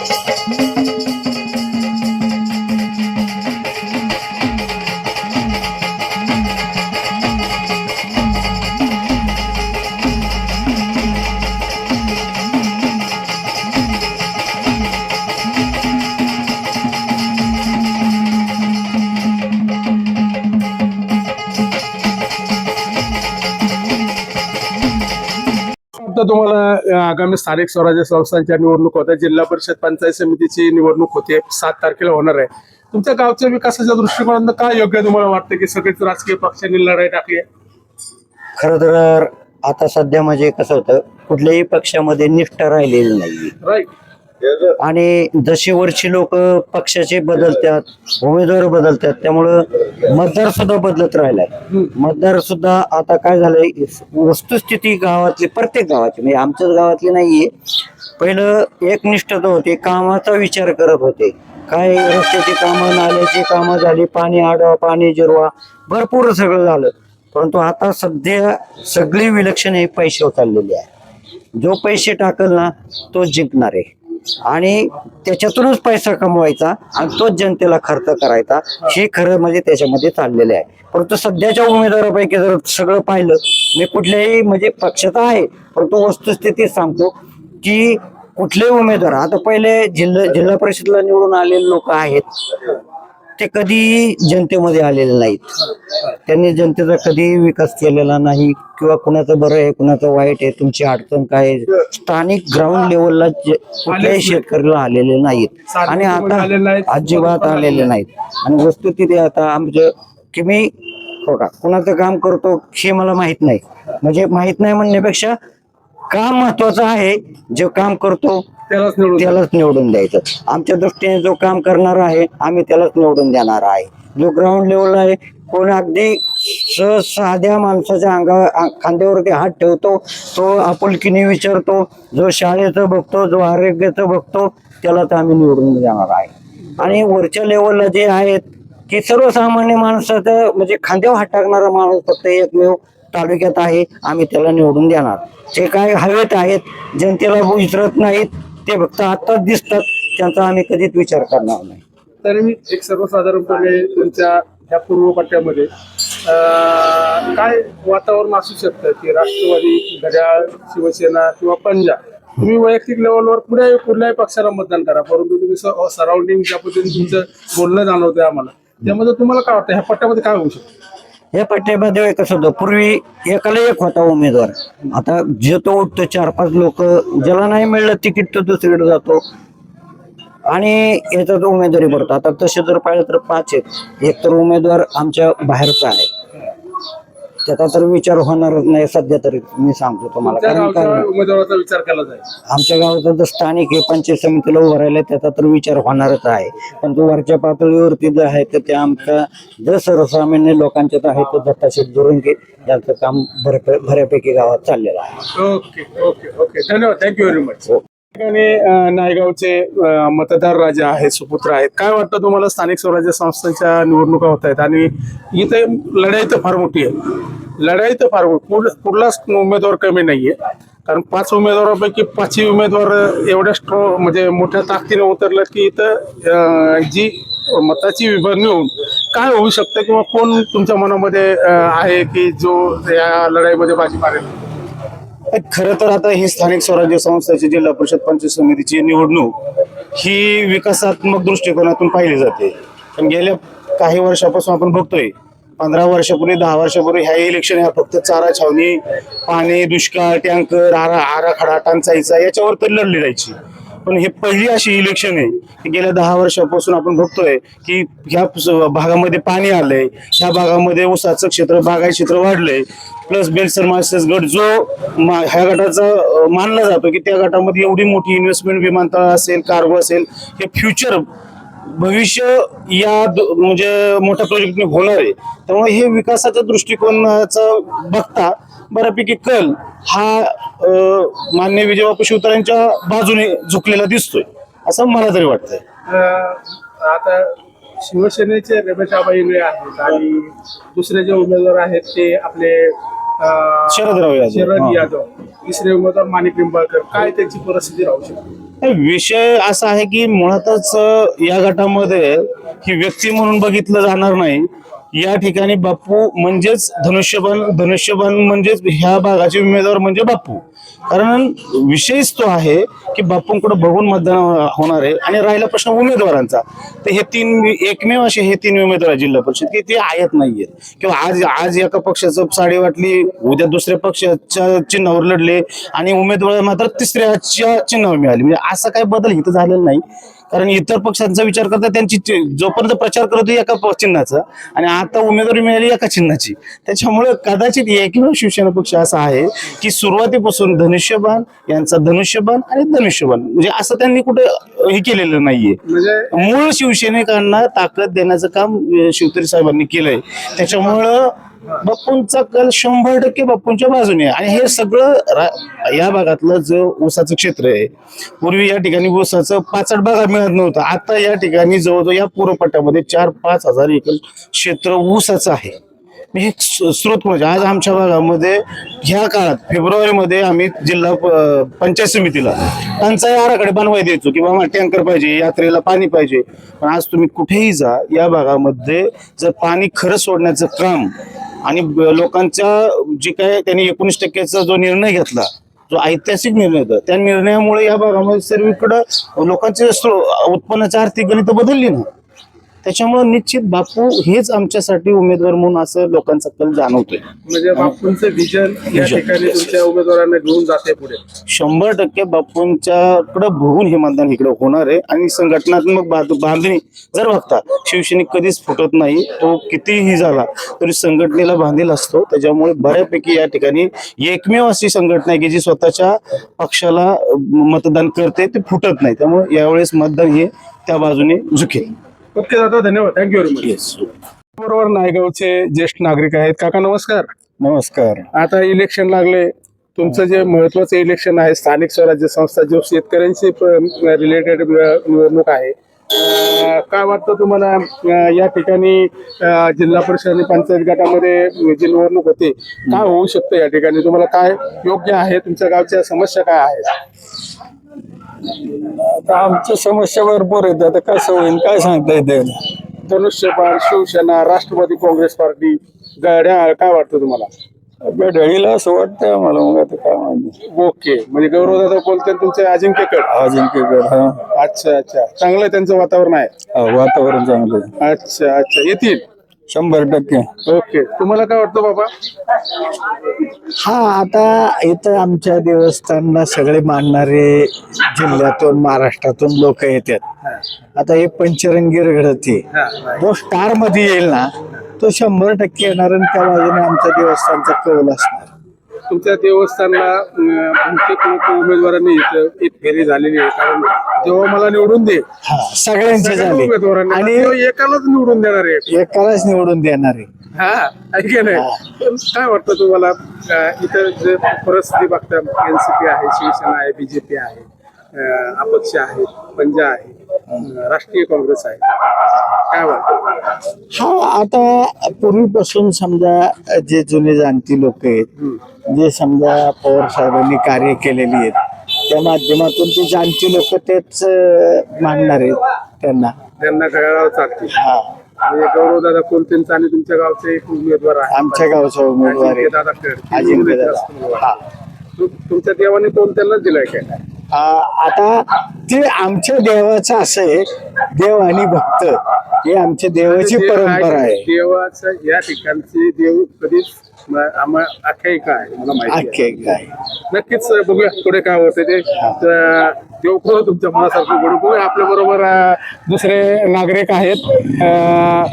Gracias. वाटतं तुम्हाला आगामी स्थानिक स्वराज्य संस्थांच्या निवडणूक होत्या जिल्हा परिषद पंचायत समितीची निवडणूक होते. सात तारखेला होणार आहे. तुमच्या गावच्या विकासाच्या दृष्टिकोनातून काय योग्य तुम्हाला वाटतं की सगळेच राजकीय पक्षांनी लढाई टाकली? खरं तर आता सध्या म्हणजे कसं होतं कुठल्याही पक्षामध्ये निष्ठा राहिलेली नाही राईट आणि जशी वरची लोक पक्षाचे बदलतात उमेदवार बदलतात त्यामुळं मतदार सुद्धा बदलत राहिलाय. मतदार सुद्धा आता काय झालंय वस्तुस्थिती गावातली प्रत्येक गावाची म्हणजे आमच्याच गावातली नाहीये. पहिलं एकनिष्ठता होती कामाचा विचार करत होते. काय रस्त्याची कामं नाल्याची कामं झाली पाणी आडवा पाणी जिरवा भरपूर सगळं झालं. परंतु आता सध्या सगळी विलक्षण हे पैसे चाललेली आहे. जो पैसे टाकल ना तो जिंकणार. आहे आणि त्याच्यातूनच पैसा कमवायचा आणि तोच जनतेला खर्च करायचा. हे खरं म्हणजे त्याच्यामध्ये चाललेले आहे. परंतु सध्याच्या उमेदवारापैकी जर सगळं पाहिलं मी कुठल्याही म्हणजे पक्षाचा आहे परंतु वस्तुस्थिती सांगतो की कुठलेही उमेदवार आता पहिले जिल्हा जिल्हा परिषदला निवडून आलेले लोक आहेत. ते कधी जनतेमध्ये आलेले नाहीत. त्यांनी जनतेचा कधी विकास केलेला नाही किंवा कुणाचं बरं आहे कुणाचं वाईट आहे तुमची अडचण काय आहे. स्थानिक ग्राउंड लेवलला कुठल्याही शेतकऱ्याला आलेले नाहीत. आणि आता अजिबात आलेले नाहीत. आणि वस्तुस्थिती आता आमचं की मी हो का कुणाचं काम करतो हे मला माहीत नाही. म्हणजे माहीत नाही म्हणण्यापेक्षा काम महत्वाचं आहे. जे काम करतो त्यालाच निवडून त्यालाच निवडून द्यायचं. आमच्या दृष्टीने जो काम करणार आहे आम्ही त्यालाच निवडून देणार आहे. जो ग्राउंड लेवल आहे कोण अगदी स- साध्या माणसाच्या अंगा आ- खांद्यावरती हात ठेवतो तो आपुलकीने विचारतो जो शाळेचं बघतो जो आरोग्याचं बघतो त्यालाच आम्ही निवडून देणार आहे. आणि वरच्या लेवलला जे आहेत की सर्वसामान्य माणसाचं म्हणजे खांद्यावर हात टाकणारा माणूस फक्त एकमेव तालुक्यात आहे आम्ही त्याला निवडून देणार. जे काय हवेत आहेत जनतेला विचारत नाहीत ते फक्त आत्ताच दिसतात त्यांचा आम्ही कधीच विचार करणार नाही. तरी मी एक सर्वसाधारणपणे तुमच्या ह्या पूर्व पट्ट्यामध्ये काय वातावरण असू शकतं की राष्ट्रवादी घड्याळ शिवसेना किंवा पंजाब तुम्ही वैयक्तिक लेवलवर कुठल्याही कुठल्याही पक्षाला मतदान करा परंतु तुम्ही सराउंडिंग ज्या पद्धतीने तुमचं बोलणं जाणवतंय आम्हाला त्यामध्ये तुम्हाला काय वाटतं? ह्या पट्ट्यामध्ये काय होऊ शकतं? या पट्ट्यामध्ये कसं होतं पूर्वी एकाला एक होता उमेदवार. आता जे तो उठतो चार पाच लोक ज्याला नाही मिळलं तिकीट तो दुसरीकडे जातो. आणि याचा जो उमेदवारी भरतो आता तसे जर पाहिलं तर पाच आहेत. एक तर उमेदवार आमच्या बाहेरचा आहे. त्याचा तर विचार होणारच नाही सध्या तरी मी सांगतो तुम्हाला. त्या कारण गावच्या कारण उमेदवाराचा विचार केला जाईल. आमच्या गावाचा जर स्थानिक हे पंचायत समितीला उभं राहिलं त्याचा तर विचार होणारच आहे. पण तो वरच्या पातळीवरती जे आहे तर ते आमच्या जर सर्वसामान्य लोकांच्यात आहे तर दत्ताशेठ दुरंगे यांचं काम बऱ्या बऱ्यापैकी गावात चाललेलं आहे. Okay okay okay. धन्यवाद. थँक्यू व्हेरी मच ठिकाणी नायगावचे मतदार राजा आहेत सुपुत्र आहेत. काय वाटतं तुम्हाला? स्थानिक स्वराज्य संस्थांच्या निवडणुका होत आहेत आणि इथे लढाई तर फार मोठी आहे. लढाई तर फार मोठी कुठलाच उमेदवार कमी नाहीये. कारण पाच उमेदवारापैकी पाचही उमेदवार एवढ्या स्ट्रॉ म्हणजे मोठ्या ताकदीने उतरलं की इथं जी मताची विभागणी होऊन काय होऊ शकतं किंवा कोण तुमच्या मनामध्ये आहे की जो या लढाईमध्ये बाजी मारेल? खरं तर आता ही स्थानिक स्वराज्य संस्थेची जिल्हा परिषद पंचायत समितीची निवडणूक ही विकासात्मक दृष्टिकोनातून पाहिली जाते. पण गेल्या काही वर्षापासून आपण बघतोय पंधरा वर्षापूर्वी दहा वर्षापूर्वी ह्या इलेक्शन ह्या फक्त चारा छावणी पाणी दुष्काळ टँकर आरा आराखडा टंचाईचा याच्यावर तर लढली जायची. पण हे पहिली अशी इलेक्शन आहे की गेल्या दहा वर्षापासून आपण बघतोय की ह्या भागामध्ये पाणी आलंय ह्या भागामध्ये ऊसाचं क्षेत्र बागाय क्षेत्र वाढलंय प्लस बेलसर मास्टर्स गट जो मा- ह्या गटाचा मानला जातो की त्या गटामध्ये एवढी मोठी इन्व्हेस्टमेंट विमानतळ असेल कार्गो असेल हे फ्युचर भविष्य या म्हणजे मोठ्या प्रोजेक्टने होणार आहे. त्यामुळे हे विकासाच्या दृष्टिकोनाचा बघता बऱ्यापैकी कल हा मान्य मान्य विजयबापू शिवतारांच्या बाजूने झुकलेला दिसतोय असं मला तरी वाटतंय. आता शिवसेनेचे रमेश आबा आहेत आणि दुसरे जे उमेदवार आहेत ते आपले शरदराव यादव. शरद हा. यादव तिसरे उमेदवार माणिक निंबाळकर काय त्यांची परिस्थिती राहू शकते नाही, विषय असा आहे की मुळातच अं, या गटामध्ये ही व्यक्ती म्हणून बघितलं जाणार नाही या ठिकाणी बाप्पू म्हणजेच धनुष्यबाण धनुष्यबाण म्हणजेच ह्या भागाचे उमेदवार म्हणजे बाप्पू कारण विषयच तो आहे की बाप्पूंकडे बघून मतदान होणार आहे आणि राहिला प्रश्न उमेदवारांचा. तर हे तीन एकमेव असे हे तीन उमेदवार जिल्हा परिषद की ते आयत नाहीयेत. किंवा आज आज एका पक्षाचं साडी वाटली उद्या दुसऱ्या पक्षाच्या चिन्हावर लढले आणि उमेदवार मात्र तिसऱ्याच्या चिन्हावर मिळाली. म्हणजे असा काही बदल इथं झालेला नाही. कारण इतर पक्षांचा विचार करता त्यांची जोपर्यंत प्रचार करत होते एका चिन्हाचा आणि आता उमेदवारी मिळाली एका चिन्हाची. त्याच्यामुळे कदाचित एकमेव शिवसेना पक्ष असा आहे की सुरुवातीपासून धनुष्यबाण यांचा धनुष्यबाण आणि धनुष्यबाण. म्हणजे असं त्यांनी कुठे हे केलेलं नाहीये. म्हणजे मूळ शिवसैनिकांना ताकद देण्याचं काम शिवतरी साहेबांनी केलंय. त्याच्यामुळं बाप्पूंचा कल शंभर टक्के बाप्पूंच्या बाजूने आणि हे सगळं या भागातलं जो ऊसाचं क्षेत्र आहे पूर्वी या ठिकाणी ऊसाचं पाचट भागा मिळत नव्हतं. आता या ठिकाणी जवळजवळ या पूर्वपट्ट्यामध्ये चार पाच हजार एकर क्षेत्र ऊसाचं आहे. हे स- स्रोत म्हणजे आज आमच्या भागामध्ये ह्या काळात फेब्रुवारीमध्ये आम्ही जिल्हा प- पंचायत समितीला टंचाई आराखडे बनवाय द्यायचो की बाबा टँकर पाहिजे यात्रेला पाणी पाहिजे. पण आज तुम्ही कुठेही जा या भागामध्ये जर पाणी खरं सोडण्याचं काम आणि लोकांच्या जे काय त्यांनी एकोणीस टक्क्याचा जो निर्णय घेतला जो ऐतिहासिक निर्णय होता त्या निर्णयामुळे या भागामध्ये सर्वीकडं लोकांचे स्रो- उत्पन्नाची आर्थिक गणित बदलली ना. त्याच्यामुळे निश्चित बापू हेच आमच्यासाठी उमेदवार म्हणून असं लोकांचा कल जाणवतोय. म्हणजे बापूंचं विजन या Vision. ठिकाणी तुमच्या उमेदवारांना घेऊन जाते पुढे. शंभर टक्के बापूंच्याकडे बघून हे मतदान इकडे होणार आहे आणि संघटनात्मक बांध- बांधणी जर बघता शिवसैनिक कधीच फुटत नाही तो कितीही झाला तरी संघटनेला बांधील असतो. त्याच्यामुळे बऱ्यापैकी या ठिकाणी एकमेव अशी संघटना आहे की जी स्वतःच्या पक्षाला अं, मतदान करते ते फुटत नाही. त्यामुळे यावेळेस मतदान हे त्या बाजूने झुकेल. ओके दादा धन्यवाद. थँक्यू व्हेरी मच येस बरोबर नायगावचे ज्येष्ठ नागरिक आहेत. काका नमस्कार. नमस्कार. आता इलेक्शन लागले. तुमचं जे महत्वाचं इलेक्शन आहे स्थानिक स्वराज्य संस्था जो शेतकऱ्यांशी रिलेटेड निवडणूक आहे काय वाटतं तुम्हाला? या ठिकाणी जिल्हा परिषद आणि पंचायत गटामध्ये जी निवडणूक होते काय होऊ शकतं या ठिकाणी? तुम्हाला काय योग्य आहे? तुमच्या गावच्या समस्या काय आहेत? आता आमच्या समस्या भरपूर आहेत आता कसं होईल काय सांगता येते? धनुष्यबाण शिवसेना राष्ट्रवादी काँग्रेस पार्टी गड्या काय वाटतं तुम्हाला? ढळीला असं वाटतं आम्हाला. मग आता काय माहिती. ओके. म्हणजे गौरवदादा बोलते तुमचे अजिंक्यकड. अजिंक्यगड हा. अच्छा अच्छा. चांगलं आहे त्यांचं वातावरण आहे. हा, वातावरण चांगलं आहे. अच्छा अच्छा. येतील? शंभर टक्के. ओके. तुम्हाला काय वाटतं बाबा? हा आता इथं आमच्या देवस्थानला सगळे मानणारे जिल्ह्यातून महाराष्ट्रातून लोक येतात. आता हे पंचरंगी रगडते जो स्टारमध्ये येईल ना तो शंभर टक्के येणार आणि त्या बाजूने आमच्या देवस्थानचा कौल असणार. तुमच्या देवस्थानला बहुतेक लोक उमेदवारांनी इथं एक फेरी झालेली आहे. कारण तेव्हा मला निवडून दे. हा सगळ्यांचे सगळ्या झाले. उमेदवारांना. आणि एकालाच निवडून देणार आहे. एकालाच निवडून देणार आहे. हा ऐके नाही? काय वाटतं तुम्हाला? अं, इथं जे परिस्थिती बघता एनसीपी आहे शिवसेना आहे बीजेपी आहे अं, अपक्ष आहे पंजा आहे अं, राष्ट्रीय काँग्रेस आहे. काय वाटतं? हा आता पूर्वीपासून समजा जे जुने जाणती लोक आहेत जे समजा पवार साहेबांनी कार्य केलेली आहेत त्या माध्यमातून ते जाणती लोक तेच अं, मानणार आहेत त्यांना. त्यांना घड्याळावर चालतील. हा. म्हणजे कोलतेंचा आणि तुमच्या गावचे एक उमेदवार आहे. आमच्या गावचा उमेदवार आहे. दादा अजिंक्य दादा. हा. तुमच्या देवाने कोलत्यांनाच दिलाय काय आता ते आमच्या देवाचं असं आहे देव आणि भक्त हे आमच्या देवाची जे परंपरा आहे. देवाचं या ठिकाणचे देव कधीच आख्यायिका आहे मला माहिती आहे. नक्कीच बघूया पुढे काय होते ते. तर देव करो तुमच्या मनासारखं घडू बघूया आपल्या बरोबर दुसरे नागरिक आहेत. अं,